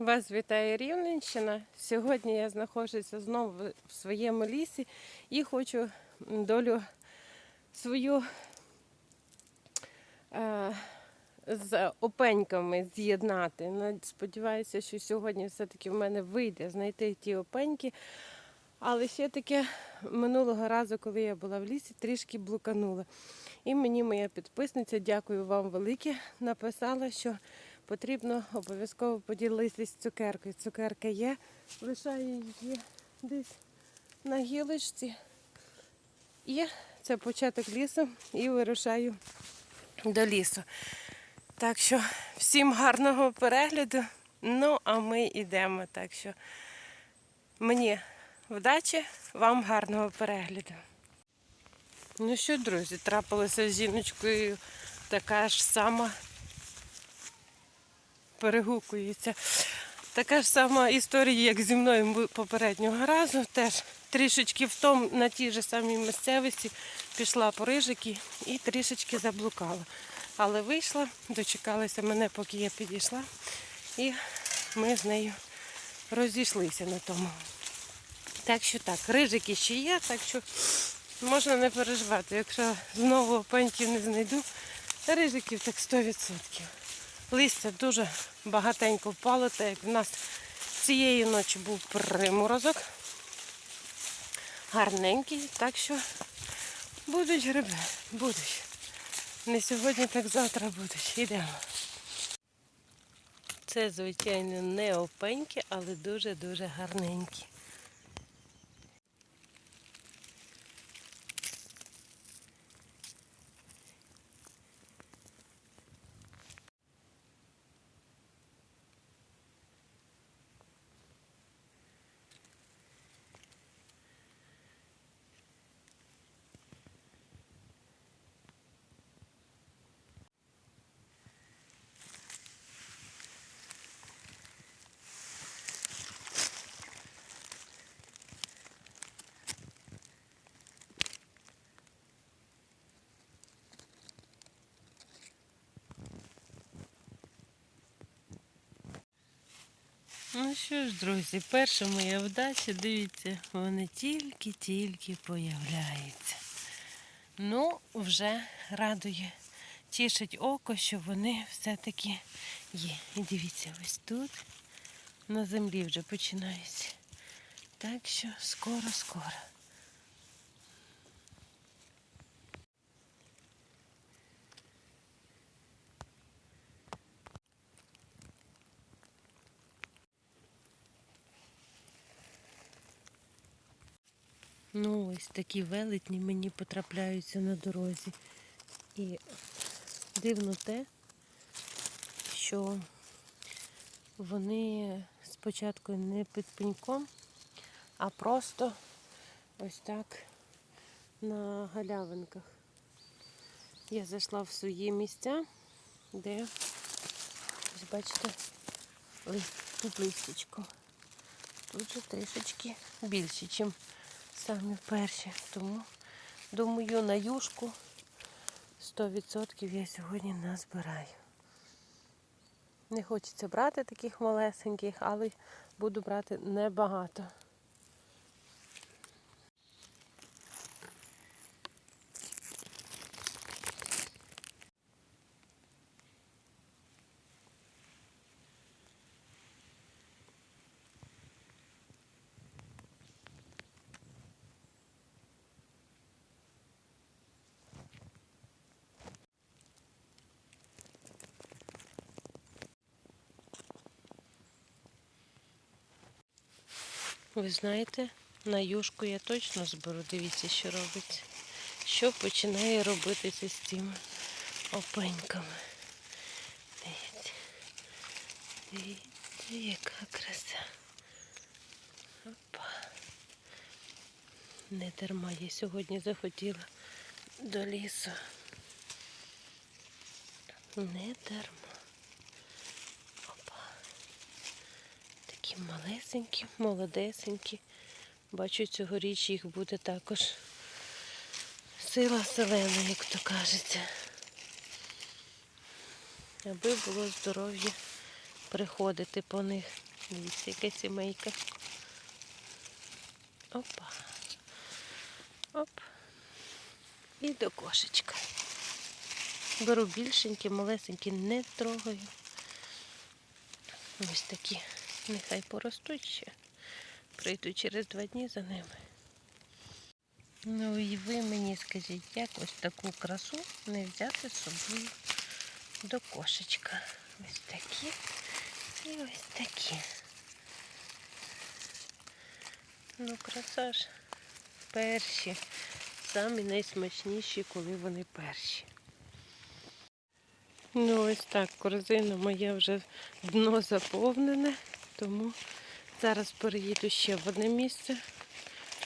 Вас вітає Рівненщина. Сьогодні я знаходжуся знову в своєму лісі і хочу долю свою е, з опеньками з'єднати. Ну, Сподіваюся, що сьогодні все-таки в мене вийде знайти ті опеньки. Але ще таке минулого разу, коли я була в лісі, трішки блуканула. І мені моя підписниця, дякую вам велике, написала, що потрібно обов'язково поділитись цукеркою. Цукерка є, лишаю її десь на гілочці. І це початок лісу, і вирушаю до лісу. Так що всім гарного перегляду. Ну, а ми йдемо. Так що мені вдачі, вам гарного перегляду. Ну що, друзі, трапилося з жіночкою така ж сама перегукується. Така ж сама історія, як зі мною попереднього разу. Теж трішечки в тому, на тій же самій місцевості пішла по рижики і трішечки заблукала. Але вийшла, дочекалася мене, поки я підійшла, і ми з нею розійшлися на тому. Так що так, рижики ще є, так що можна не переживати. Якщо знову опеньків не знайду, рижиків так 100%. Листя дуже багатенько впало, так як в нас цієї ночі був приморозок. Гарненький, так що будуть гриби, будуть. Не сьогодні, так завтра будуть. Йдемо. Це, звичайно, не опеньки, але дуже-дуже гарненькі. Ну що ж, друзі, перша моя вдача, дивіться, вони тільки-тільки появляються. Ну, вже радує, тішить око, що вони все-таки є. І дивіться, ось тут на землі вже починаються. Так що скоро-скоро. Ну, ось такі велетні мені потрапляються на дорозі. І дивно те, що вони спочатку не під пеньком, а просто ось так на галявинках. Я зайшла в свої місця, де, ось бачите, лист, тут листечко. Тут же трішечки більше, ніж самі перші. Тому думаю, на юшку 100% я сьогодні назбираю. Не хочеться брати таких малесеньких, але буду брати небагато. Ви знаєте, на юшку я точно зберу. Дивіться, що робить. Що починає робитися з цими опеньками. Дивіться. Дивіться, яка краса. Опа. Не дарма я сьогодні захотіла до лісу. Не дарма. Опа. Такі малесенькі, молодесенькі. Бачу, цьогоріч їх буде також сила селена, як то кажеться. Аби було здоров'я приходити по них. Дивіться, яка сімейка. Опа. Оп. І до кошечка. Беру більшенькі, малесенькі, не трогаю. Ось такі. Нехай поростуть ще. Прийду через два дні за ними. Ну і ви мені скажіть, як ось таку красу не взяти з собою до кошечка. Ось такі і ось такі. Ну, краса ж перші. Самі найсмачніші, коли вони перші. Ну, ось так, корзина моя вже дно заповнене, тому зараз переїду ще в одне місце,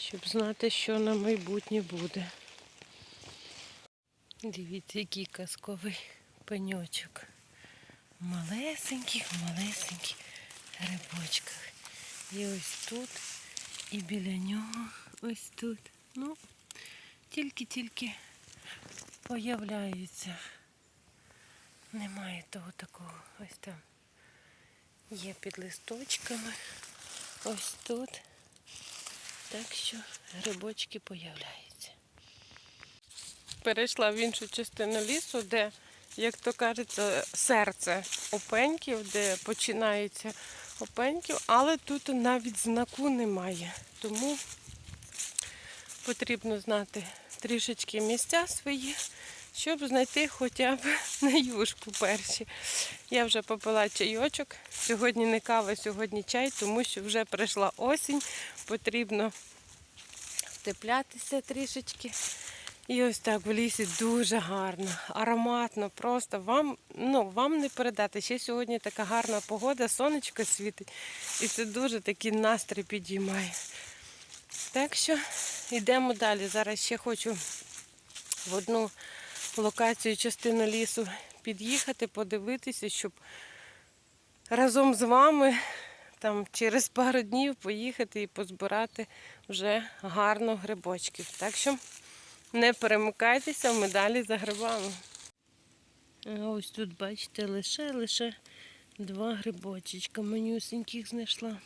щоб знати, що на майбутнє буде. Дивіться, який казковий пеньочок. Малесеньких, малесеньких грибочках. І ось тут, і біля нього, ось тут. Ну, тільки-тільки появляються. Немає того такого. Ось там є під листочками. Ось тут. Так що грибочки появляються. Перейшла в іншу частину лісу, де, як то кажеться, серце опеньків, де починається опеньків, але тут навіть знаку немає. Тому потрібно знати трішечки місця свої, щоб знайти хоча б на юшку перші. Я вже попила чайочок. Сьогодні не кава, сьогодні чай, тому що вже прийшла осінь, потрібно втеплятися трішечки. І ось так в лісі дуже гарно, ароматно, просто вам, ну, вам не передати. Ще сьогодні така гарна погода, сонечко світить, і це дуже такий настрій підіймає. Так що йдемо далі. Зараз ще хочу в одну локацію, частину лісу під'їхати, подивитися, щоб разом з вами там через пару днів поїхати і позбирати вже гарно грибочків. Так що не перемикайтеся, ми далі за грибами. Ось тут, бачите, лише лише два грибочечка манюсеньких знайшла.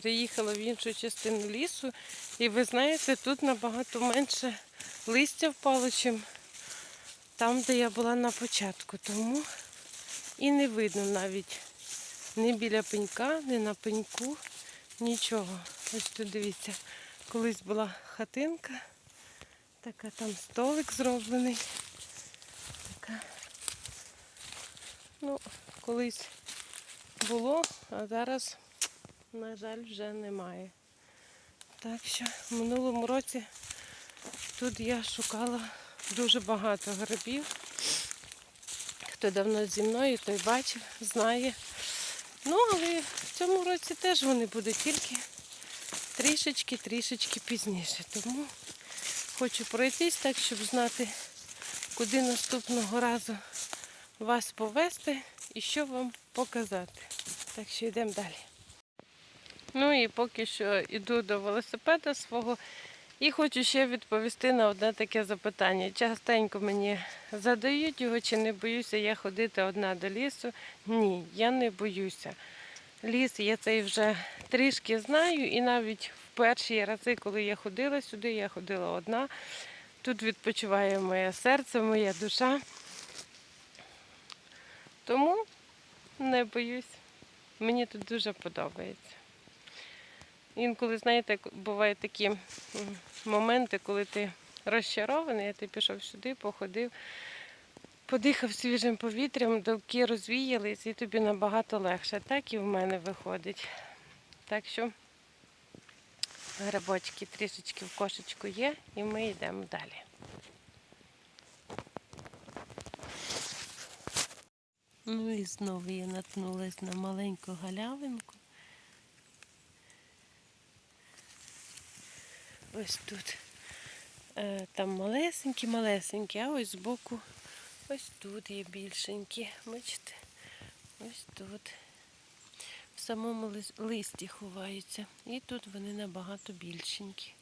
Переїхала в іншу частину лісу, і ви знаєте, тут набагато менше листя впало, чим там, де я була на початку. Тому і не видно навіть ні біля пенька, ні на пеньку, нічого. Ось тут дивіться, колись була хатинка, така там столик зроблений. Така. Ну, колись було, а зараз на жаль, вже немає. Так що в минулому році тут я шукала дуже багато грибів. Хто давно зі мною, той бачив, знає. Ну, але в цьому році теж вони будуть тільки трішечки-трішечки пізніше. Тому хочу пройтись так, щоб знати, куди наступного разу вас повести і що вам показати. Так що йдемо далі. Ну і поки що йду до велосипеда свого і хочу ще відповісти на одне таке запитання. Частенько мені задають його, чи не боюся я ходити одна до лісу. Ні, я не боюся. Ліс я цей вже трішки знаю, і навіть в перші рази, коли я ходила сюди, я ходила одна. Тут відпочиває моє серце, моя душа. Тому не боюсь. Мені тут дуже подобається. Інколи, знаєте, бувають такі моменти, коли ти розчарований, а ти пішов сюди, походив, подихав свіжим повітрям, довки розвіялись і тобі набагато легше. Так і в мене виходить. Так що грибочки трішечки в кошечку є, і ми йдемо далі. Ну і знову я наткнулась на маленьку галявинку. Ось тут. Е, Там малесенькі, малесенькі, а ось збоку ось тут є більшенькі. Бачите? Ось тут. В самому листі ховаються. І тут вони набагато більшенькі.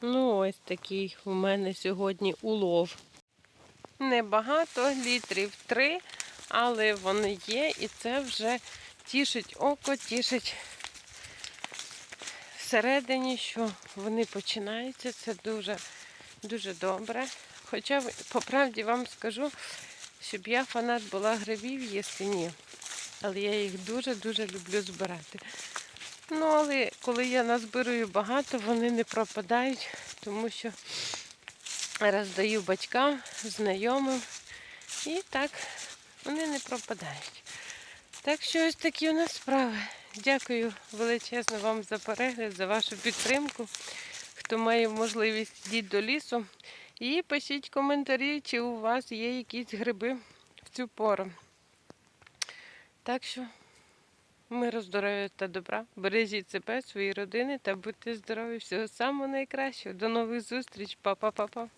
Ну, ось такий у мене сьогодні улов. Небагато, літрів три, але вони є, і це вже тішить око, тішить всередині, що вони починаються. Це дуже, дуже добре. Хоча, по правді вам скажу, щоб я фанат була грибів, їсти ні. Але я їх дуже-дуже люблю збирати. Ну, але коли я назбирую багато, вони не пропадають, тому що роздаю батькам, знайомим. І так вони не пропадають. Так що ось такі у нас справи. Дякую величезно вам за перегляд, за вашу підтримку. Хто має можливість йдіть до лісу. І пишіть коментарі, чи у вас є якісь гриби в цю пору. Так що. Миру, здоров'я та добра. Бережіть себе, свої родини та будьте здорові. Всього самого найкращого. До нових зустріч. Па-па-па-па.